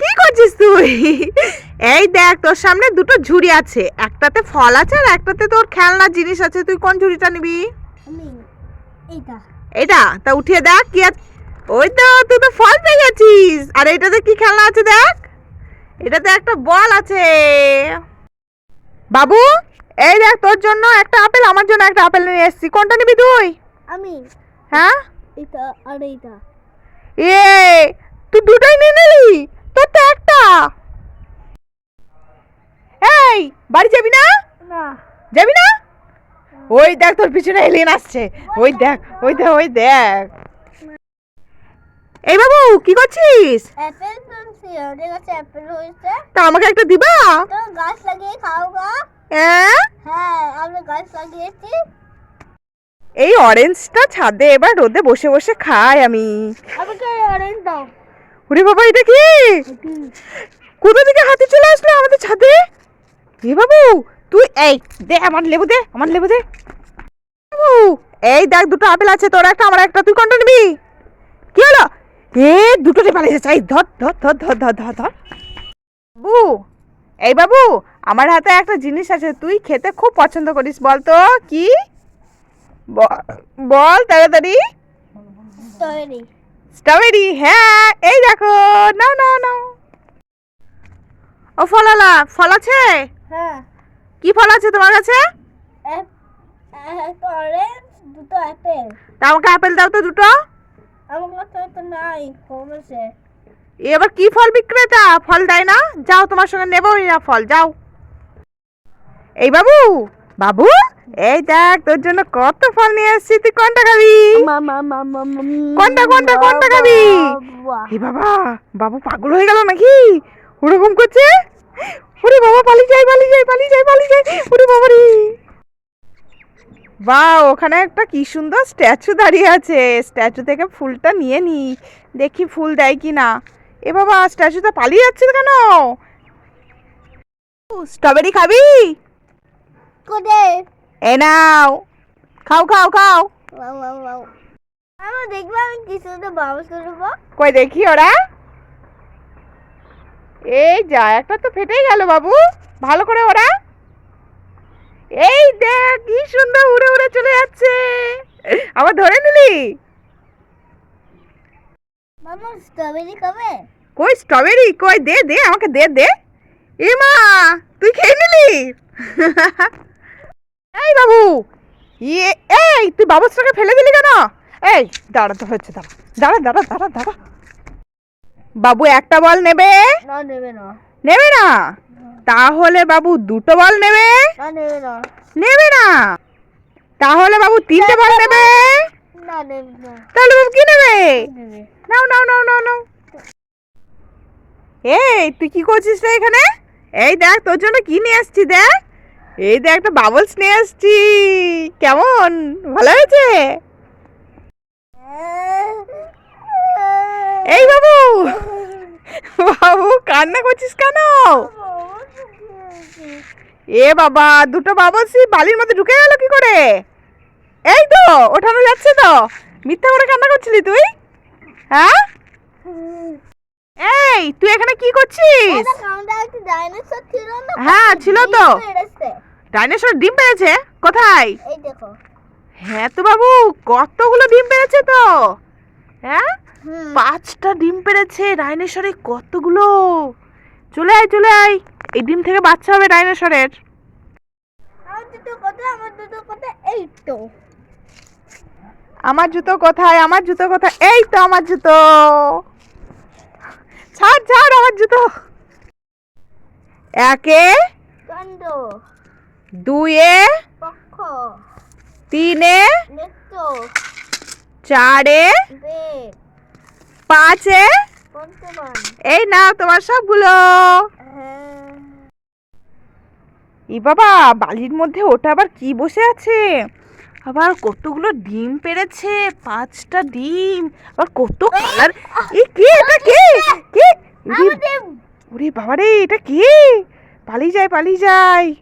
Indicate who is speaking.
Speaker 1: কি করছিস তুই? এই দেখ তোর সামনে দুটো ঝুড়ি আছে। একটাতে ফল আছে আর একটাতে তোর খেলনার জিনিস আছে। তুই কোন ঝুড়িটা নিবি?
Speaker 2: এইটা।
Speaker 1: এটা তা উঠিয়ে দেখ কি আছে ওই তো তুই তো ফল পেয়ে গেছিস। আর এটাতে কি খেলনা আছে দেখ? এটাতে একটা বল আছে। বাবু এই দেখ তোর জন্য একটা আপেল আমার জন্য একটা আপেল নিয়ে এসেছি। কোনটা নিবি তুই?
Speaker 2: আমি।
Speaker 1: হ্যাঁ?
Speaker 2: এটা আর এইটা।
Speaker 1: এ তুই দুটোই নিয়ে নিলি? তোর তো একটা। এই বাড়ি যাবি না?
Speaker 2: না।
Speaker 1: যাবি না? ওই দেখ তোর পিছনে এলিয়েন আসছে। ওই দেখ ওই দেখ ওই দেখ। এই বাবু কি করছিস?
Speaker 2: অ্যাপেল তুলছি আমাদের কাছে অ্যাপেল হয়েছে।
Speaker 1: তা আমাকে একটা দিবা?
Speaker 2: তো গাছ লাগিয়ে খাও গা।
Speaker 1: হ্যাঁ
Speaker 2: হ্যাঁ গাছ লাগিয়েছি।
Speaker 1: এই অরেঞ্জটা ছাদে এবার রোদে বসে বসে খাই আমি।
Speaker 2: আমাকে অরেঞ্জ দাও।
Speaker 1: ওরে বাবা, এটা কি? কোথা থেকে হাতি চলে আসলো আমাদের ছাদে? এ বাবু, তুই এই, দে আমার লেবু দে, আমার লেবু দে। বাবু, এই দেখ, দুটো আপেল আছে, তোর একটা, আমার একটা, তুই কোনটা নিবি? কি হলো? এ, দুটো পালিয়ে যাচ্ছে এই ধর ধর ধর ধর ধর ধর ধর। বাবু, এই বাবু, আমার হাতে একটা জিনিস আছে, তুই খেতে খুব পছন্দ করিস, বল তো, কি? বল তাড়াতাড়ি। স্ট্রবেরি হ্যাঁ এই দেখো নাও নাও নাও। ও ফলালা ফল আছে
Speaker 2: হ্যাঁ।
Speaker 1: কি ফল আছে তোমার কাছে?
Speaker 2: অরেঞ্জ দুটো অ্যাপেল
Speaker 1: তা আমাকে আপেল দাও তো দুটো।
Speaker 2: আমার কাছে তো নাই কমেছে।
Speaker 1: এ আবার কি ফল বিক্রেতা? ফল দেয় না? যাও তোমার সঙ্গে নেবোই না ফল যাও। এই বাবু বাবু? এই দেখ তোর জন্য কত ফল নিয়ে এসেছি তুই কোনটা খাবি? কোনটা কোনটা কোনটা খাবি? এই বাবা বাবু পাগল হয়ে গেল নাকি? ওরকম করছে? ওরে বাবা পালিয়ে যাই পালিয়ে যাই পালিয়ে যাই পালিয়ে যাই ওরে বাবা রে। বা ওখানে একটা কি সুন্দর স্ট্যাচু দাঁড়িয়ে আছে। স্ট্যাচু থেকে ফুলটা নিয়ে নি। দেখি ফুল দেয় কি না। এ বাবা স্ট্যাচুটা পালিয়ে যাচ্ছে কেন? স্ট্রবেরি খাবি?
Speaker 2: কোথায়?
Speaker 1: এ নাও। খাও খাও খাও।
Speaker 2: আমার দেখবে আমি কি সুন্দর বাবুস করব
Speaker 1: কই দেখি ওরা? এই যা একটা তো ফেটেই গেল বাবু। ভালো করে ওরা। এই দেখ কি সুন্দর উড়ে উড়ে চলে যাচ্ছে। আবার ধরে নিলি?
Speaker 2: মামা স্ট্রবেরি খাবে
Speaker 1: কই স্ট্রবেরি কই দে দে আমাকে দে দে। এ মা তুই খেয়ে নিলি? এই বাবু ইয়ে এই তুই বাবুসটাকে ফেলে দিলি কেন? এই দাঁড়া তো হচ্ছে দাঁড়া দাঁড়া দাঁড়া দাঁড়া দাঁড়া। বাবু একটা বল নেবে?
Speaker 2: না নেবে না।
Speaker 1: নেবে না? তাহলে বাবু দুটো বল নেবে?
Speaker 2: না নেবে না।
Speaker 1: নেবে না? তাহলে বাবু তিনটে বল নেবে?
Speaker 2: না নেবে না।
Speaker 1: তাহলে বাবু কি নেবে?
Speaker 2: নেবে।
Speaker 1: নাও নাও নাও নাও নাও। এই তুই কি করছিস রে এখানে? এই দেখ তোর জন্য কি নিয়ে আসছি দেখ। এই দেখ, একটা বাবলস নিয়ে আসছি। কেমন? ভালো হয়েছে? এই বাবু! বাবু, কান্না করছিস কেন? এ বাবা, দুটো বাবলসি বালির মধ্যে ঢুকে গেল কি করে? এই তো, ওঠানো যাচ্ছে তো। মিথ্যা করে কান্না করছিলি তুই? হ্যাঁ? এই, তুই এখানে কি করছিস?
Speaker 2: ডাইনোসর ছিল না?
Speaker 1: হ্যাঁ, ছিল তো। ডাইনোসর ডিম পেড়েছে কোথায়?
Speaker 2: এই দেখো।
Speaker 1: হ্যাঁ তো বাবু কতগুলো ডিম পেড়েছে তো? হ্যাঁ? পাঁচটা ডিম পেড়েছে ডাইনোসরে কতগুলো? চলে আয় চলে আয়। এই ডিম থেকে বাচ্চা হবে ডাইনোসরের
Speaker 2: আমার দুটো কথা আমার দুটো কথা এই তো।
Speaker 1: আমার জুতো কোথায়? আমার জুতো কোথায়? এই তো আমার জুতো। ছাড় ছাড় আমার জুতো। একে
Speaker 2: কাণ্ড
Speaker 1: দুয়ে
Speaker 2: পক্ষ।
Speaker 1: তিনে
Speaker 2: নৃত্য
Speaker 1: চারে
Speaker 2: বেদ
Speaker 1: পাঁচে এই না তোমার সবগুলো।
Speaker 2: হ্যাঁ।
Speaker 1: ই বাবা বালির মধ্যে ওটা আবার কি বসে আছে? আবার কতগুলো ডিম পেড়েছে পাঁচটা ডিম আবার কত কালার। কে এটা কে? কে? ওরে- বাবারে বাবা রে এটা কে? পালিয়ে যায় পালিয়ে যায়।